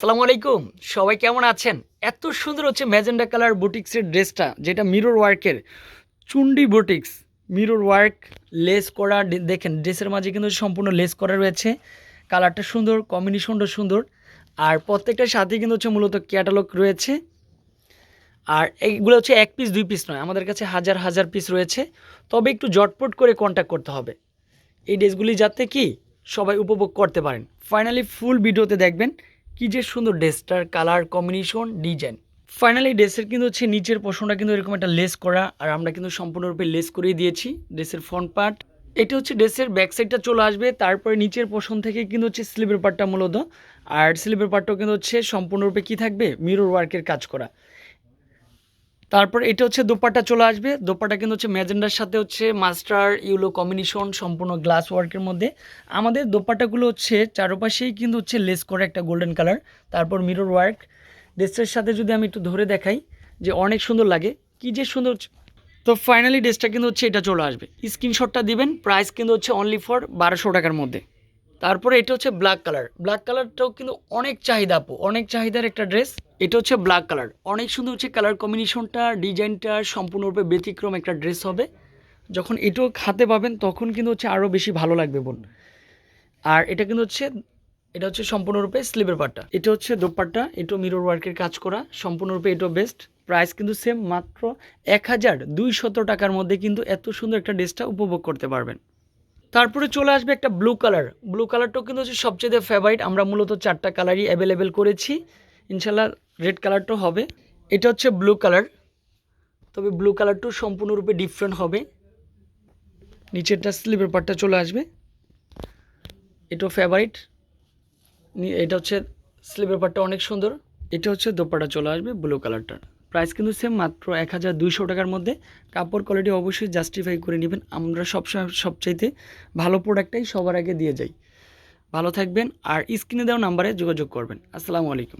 আসসালামু আলাইকুম। সবাই কেমন আছেন? এত সুন্দর হচ্ছে ম্যাজেন্ডা কালার বুটিক্সের ড্রেসটা, যেটা মিরর ওয়ার্কের। Chundi boutiques, mirror work, lace করা দেখেন, ড্রেসের মাঝে কিন্তু সম্পূর্ণ লেস করা রয়েছে। কালারটা সুন্দর, কম্বিনেশনটা সুন্দর। আর প্রত্যেকটার সাথে কিন্তু হচ্ছে মূলত ক্যাটালগ রয়েছে। আর এইগুলো হচ্ছে এক পিস দুই পিস নয়, আমাদের কাছে হাজার হাজার পিস রয়েছে। তবে একটু জটপট করে কন্ট্যাক্ট করতে হবে। এই ড্রেসগুলি যাতে কি সবাই উপভোগ করতে পারেন। ফাইনালি ফুল ভিডিওতে দেখবেন কি যে সুন্দর ড্রেসটার কালার কম্বিনেশন ডিজাইন ফাইনালি ড্রেসের কিন্তু হচ্ছে নিচের পোষণটা কিন্তু এরকম একটা লেস করা, আর আমরা কিন্তু সম্পূর্ণরূপে লেস করিয়ে দিয়েছি ড্রেসের ফ্রন্ট পার্ট এটা হচ্ছে ড্রেসের ব্যাক সাইডটা চলে আসবে, তারপরে নিচের পোষণ থেকে কিন্তু হচ্ছে স্লিপের পার্টটা মূলত, আর স্লিপের পার্টটাও কিন্তু হচ্ছে সম্পূর্ণরূপে কি থাকবে? মিরর ওয়ার্কের কাজ করা। তারপর এটা হচ্ছে দোপাট্টা চলে আসবে। দোপাটা কিন্তু হচ্ছে ম্যাজেন্ডার সাথে হচ্ছে মাস্টার ইউলো কম্বিনেশন সম্পূর্ণ গ্লাস ওয়ার্কের মধ্যে। আমাদের দোপাট্টাগুলো হচ্ছে চারপাশেই কিন্তু হচ্ছে লেস করে একটা গোল্ডেন কালার। তারপর মিরর ওয়ার্ক। ড্রেসটার সাথে যদি আমি একটু ধরে দেখাই যে অনেক সুন্দর লাগে। কি যে সুন্দর তো ফাইনালি ড্রেসটা কিন্তু হচ্ছে এটা চলে আসবে। স্ক্রিনশটটা দিবেন। প্রাইস কিন্তু হচ্ছে অনলি ফর বারোশো টাকার মধ্যে। তারপরে এটা হচ্ছে ব্ল্যাক কালার ব্ল্যাক কালারটাও কিন্তু অনেক চাহিদা আপু, অনেক চাহিদার একটা ড্রেস এটা হচ্ছে ব্ল্যাক কালার অনেক সুন্দর হচ্ছে কালার কম্বিনেশনটা ডিজাইনটা সম্পূর্ণরূপে ব্যতিক্রম একটা ড্রেস হবে। যখন এটাও হাতে পাবেন, তখন কিন্তু হচ্ছে আরও বেশি ভালো লাগবে বোন। আর এটা কিন্তু হচ্ছে, এটা হচ্ছে সম্পূর্ণরূপে স্লিভের পাটটা। এটা হচ্ছে দোপাট্টা এটাও মিরর ওয়ার্কের কাজ করা, সম্পূর্ণরূপে এটাও বেস্ট প্রাইস কিন্তু সেম মাত্র এক হাজার দুইশত টাকার মধ্যে কিন্তু এত সুন্দর একটা ড্রেসটা উপভোগ করতে পারবেন। তারপরে চলে আসবে একটা ব্লু কালার ব্লু কালারটাও কিন্তু হচ্ছে সবচেয়ে ফেভারিট আমরা মূলত চারটা কালারই অ্যাভেলেবেল করেছি। ইনশাল্লাহ রেড কালারটাও হবে। এটা হচ্ছে ব্লু কালার তবে ব্লু কালারটাও সম্পূর্ণরূপে ডিফারেন্ট হবে। নিচেরটা স্লিপের পার্টটা চলে আসবে। এটাও ফেভারিট এটা হচ্ছে স্লিপের পার্টটা অনেক সুন্দর। এটা হচ্ছে দোপাটা চলে আসবে ব্লু কালারটার প্রাইস কিন্তু সেম মাত্র এক হাজার দুইশো টাকার মধ্যে। কাপড় কোয়ালিটি অবশ্যই জাস্টিফাই করে নেবেন। আমরা সবসময় সবচাইতে ভালো প্রোডাক্টটাই সবার আগে দিয়ে যাই। ভালো থাকবেন আর স্ক্রিনে দেওয়া নাম্বারে যোগাযোগ করবেন। আসসালামু আলাইকুম।